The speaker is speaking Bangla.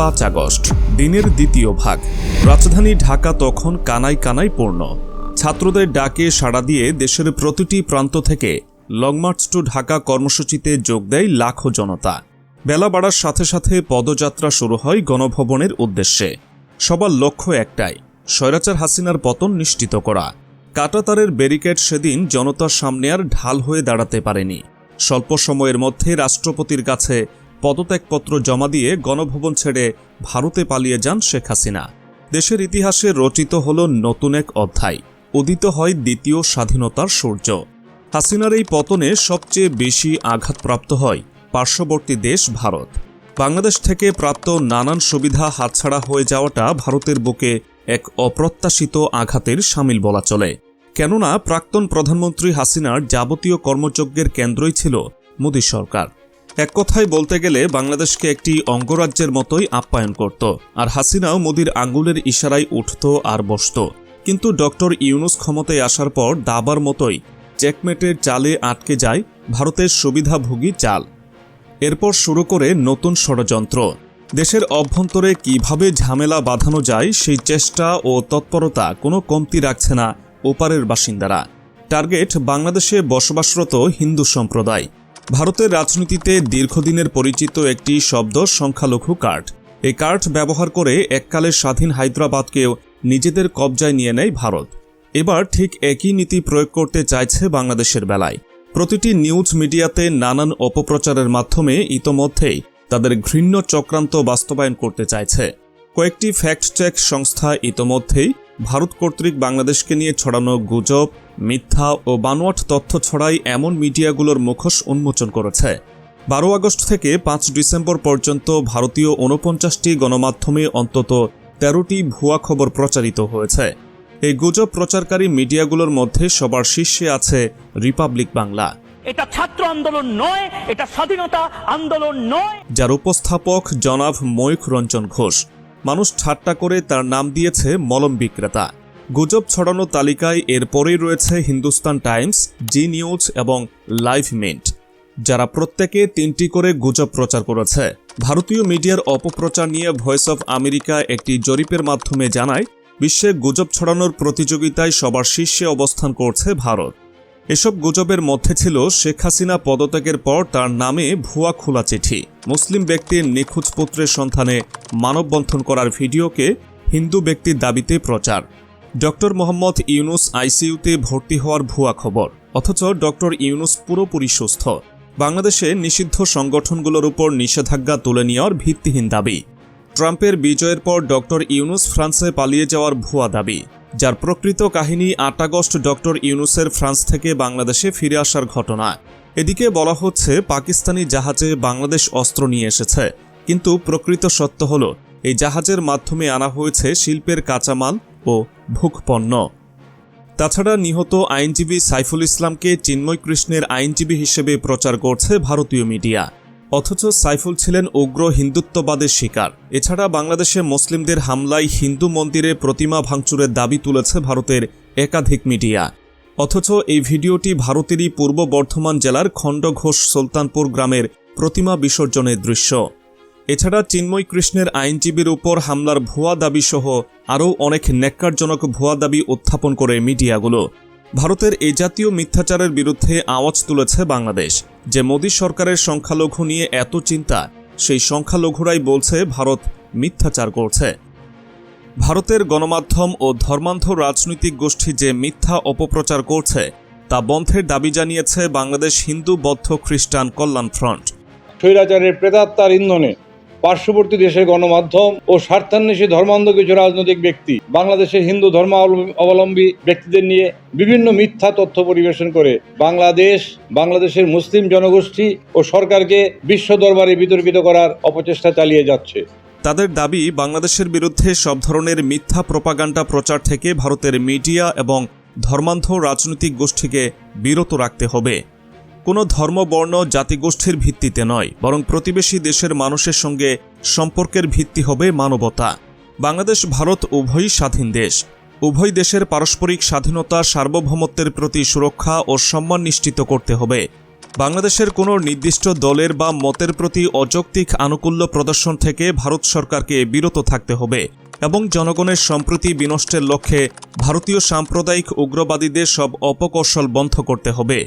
পাঁচ আগস্ট, দিনের দ্বিতীয় ভাগ। রাজধানী ঢাকা তখন কানাই কানাই পূর্ণ। ছাত্রদের ডাকে সাড়া দিয়ে দেশের প্রতিটি প্রান্ত থেকে লং মার্চ টু ঢাকা কর্মসূচিতে যোগ দেয় লাখো জনতা। বেলা বাড়ার সাথে সাথে পদযাত্রা শুরু হয় গণভবনের উদ্দেশ্যে। সবার লক্ষ্য একটাই, স্বৈরাচার হাসিনার পতন নিশ্চিত করা। কাটাতারের ব্যারিকেড সেদিন জনতার সামনে আর ঢাল হয়ে দাঁড়াতে পারেনি। স্বল্প সময়ের মধ্যে রাষ্ট্রপতির কাছে পদত্যাগপত্র জমা দিয়ে গণভবন ছেড়ে ভারতে পালিয়ে যান শেখ হাসিনা। দেশের ইতিহাসে রচিত হল নতুন এক অধ্যায়, উদিত হয় দ্বিতীয় স্বাধীনতার সূর্য। হাসিনার এই পতনে সবচেয়ে বেশি আঘাতপ্রাপ্ত হয় পার্শ্ববর্তী দেশ ভারত। বাংলাদেশ থেকে প্রাপ্ত নানান সুবিধা হাতছাড়া হয়ে যাওয়াটা ভারতের বুকে এক অপ্রত্যাশিত আঘাতের সামিল বলা চলে। কেননা, প্রাক্তন প্রধানমন্ত্রী হাসিনার যাবতীয় কর্মযজ্ঞের কেন্দ্রই ছিল মোদী সরকার। এক কথায় বলতে গেলে বাংলাদেশকে একটি অঙ্গরাজ্যের মতোই আপ্যায়ন করত। আর হাসিনাও মোদির আঙ্গুলের ইশারায় উঠত আর বসত। কিন্তু ডক্টর ইউনুস ক্ষমতায় আসার পর দাবার মতোই চেকমেটের চালে আটকে যায় ভারতের সুবিধাভোগী চাল। এরপর শুরু করে নতুন ষড়যন্ত্র। দেশের অভ্যন্তরে কীভাবে ঝামেলা বাঁধানো যায় সেই চেষ্টা ও তৎপরতা কোনো কমতি রাখছে না ওপারের বাসিন্দারা। টার্গেট বাংলাদেশে বসবাসরত হিন্দু সম্প্রদায়। ভারতের রাজনীতিতে দীর্ঘদিনের পরিচিত একটি শব্দ সংখ্যালঘু কার্ড। এই কার্ড ব্যবহার করে এককালে স্বাধীন হায়দ্রাবাদকেও নিজেদের কবজায় নিয়ে নেয় ভারত। এবার ঠিক একই নীতি প্রয়োগ করতে চাইছে বাংলাদেশের বেলায়। প্রতিটি নিউজ মিডিয়াতে নানান অপপ্রচারের মাধ্যমে ইতোমধ্যেই তাদের ঘৃণ্য চক্রান্ত বাস্তবায়ন করতে চাইছে। কয়েকটি ফ্যাক্ট চেক সংস্থা ইতোমধ্যেই ভারত কর্তৃক বাংলাদেশকে নিয়ে ছড়ানো গুজব মিথ্যা ও বানোয়াট তথ্য ছড়াই এমন মিডিয়াগুলোর মুখোশ উন্মোচন করেছে। বারো আগস্ট থেকে পাঁচ ডিসেম্বর পর্যন্ত ভারতীয় ঊনপঞ্চাশটি গণমাধ্যমে অন্তত তেরোটি ভুয়া খবর প্রচারিত হয়েছে। এই গুজব প্রচারকারী মিডিয়াগুলোর মধ্যে সবার শীর্ষে আছে রিপাবলিক বাংলা। এটা ছাত্র আন্দোলন নয় এটা স্বাধীনতা আন্দোলন নয়। যার উপস্থাপক জনাব ময়ূখ রঞ্জন ঘোষ। মানুষ ঠাট্টা করে তার নাম দিয়েছে মলম বিক্রেতা। গুজব ছড়ানো তালিকায় এরপরেই রয়েছে হিন্দুস্তান টাইমস, জি নিউজ এবং লাইভ মিন্ট, যারা প্রত্যেকে তিনটি করে গুজব প্রচার করেছে। ভারতীয় মিডিয়ার অপপ্রচার নিয়ে ভয়েস অফ আমেরিকা একটি জরিপের মাধ্যমে জানায়, বিশ্বে গুজব ছড়ানোর প্রতিযোগিতায় সবার শীর্ষে অবস্থান করছে ভারত। এসব গুজবের মধ্যে ছিল শেখ হাসিনা পদত্যাগের পর তার নামে ভুয়া খোলা চিঠি। মুসলিম ব্যক্তির নিখোঁজ পুত্রের সন্ধানে মানববন্ধন করার ভিডিওকে হিন্দু ব্যক্তির দাবিতে প্রচার। ডক্টর মোহাম্মদ ইউনুস আইসিইউতে ভর্তি হওয়ার ভুয়া খবর, অথচ ডক্টর ইউনুস পুরোপুরি সুস্থ। বাংলাদেশে নিষিদ্ধ সংগঠনগুলোর উপর নিষেধাজ্ঞা তুলে নেওয়ার ভিত্তিহীন দাবি। ট্রাম্পের বিজয়ের পর ডক্টর ইউনুস ফ্রান্সে পালিয়ে যাওয়ার ভুয়া দাবি। যার প্রকৃত কাহিনী আট আগস্ট ডক্টর ইউনুসের ফ্রান্স থেকে বাংলাদেশে ফিরে আসার ঘটনা। এদিকে বলা হচ্ছে, পাকিস্তানি জাহাজে বাংলাদেশ অস্ত্র নিয়ে এসেছে। কিন্তু প্রকৃত সত্য হল, এই জাহাজের মাধ্যমে আনা হয়েছে শিল্পের কাঁচামাল ও ভোগপণ্য তাছাড়া নিহত আইনজীবী সাইফুল ইসলামকে চিন্ময় কৃষ্ণের আইনজীবী হিসেবে প্রচার করছে ভারতীয় মিডিয়া। অথচ সাইফুল ছিলেন উগ্র হিন্দুত্ববাদের শিকার। এছাড়া বাংলাদেশে মুসলিমদের হামলায় হিন্দু মন্দিরে প্রতিমা ভাঙচুরের দাবি তুলেছে ভারতের একাধিক মিডিয়া। অথচ এই ভিডিওটি ভারতেরই পূর্ব বর্ধমান জেলার খণ্ডঘোষ সুলতানপুর গ্রামের প্রতিমা বিসর্জনের দৃশ্য। এছাড়া চিন্ময় কৃষ্ণের আইনজীবীর উপর হামলার ভুয়া দাবি সহ আরও অনেক ন্যাক্কারজনক ভুয়া দাবি উত্থাপন করে মিডিয়াগুলো। ভারতের এই জাতীয় মিথ্যাচারের বিরুদ্ধে আওয়াজ তুলেছে বাংলাদেশ। যে মোদী সরকারের সংখ্যালঘু নিয়ে এত চিন্তা, সেই সংখ্যালঘুরাই বলছে ভারত মিথ্যাচার করছে। ভারতের গণমাধ্যম ও ধর্মান্ধ রাজনৈতিক গোষ্ঠী যে মিথ্যা অপপ্রচার করছে, তা বন্ধের দাবি জানিয়েছে বাংলাদেশ হিন্দু বৌদ্ধ খ্রিস্টান কল্যাণ ফ্রন্ট। স্বৈরাচারের প্রেতাত্মার ইন্ধনে পার্শ্ববর্তী দেশের গণমাধ্যম ও স্বার্থান্বেষী ধর্মান্ধ কিছু রাজনৈতিক ব্যক্তি, বাংলাদেশের হিন্দু ধর্ম অবলম্বী ব্যক্তিদের নিয়ে বিভিন্ন মিথ্যা তথ্য পরিবেশন করে বাংলাদেশ, বাংলাদেশের মুসলিম জনগোষ্ঠী ও সরকারকে বিশ্ব দরবারে বিতর্কিত করার অপচেষ্টা চালিয়ে যাচ্ছে। তাদের দাবি, বাংলাদেশের বিরুদ্ধে সব ধরনের মিথ্যা প্রপাগান্ডা প্রচার থেকে ভারতের মিডিয়া এবং ধর্মান্ধ রাজনৈতিক গোষ্ঠীকে বিরত রাখতে হবে। কোনো ধর্ম, বর্ণ, জাতিগোষ্ঠীর ভিত্তিতে নয়, বরং প্রতিবেশী দেশের মানুষের সঙ্গে সম্পর্কের ভিত্তি হবে মানবতা। বাংলাদেশ, ভারত উভয়ই স্বাধীন দেশ। উভয় দেশের পারস্পরিক স্বাধীনতা সার্বভৌমত্বের প্রতি সুরক্ষা ও সম্মান নিশ্চিত করতে হবে। বাংলাদেশের কোনো নির্দিষ্ট দলের বা মতের প্রতি অযৌক্তিক আনুকূল্য প্রদর্শন থেকে ভারত সরকারকে বিরত থাকতে হবে এবং জনগণের সম্প্রতি বিনষ্টের লক্ষ্যে ভারতীয় সাম্প্রদায়িক উগ্রবাদীদের সব অপকৌশল বন্ধ করতে হবে।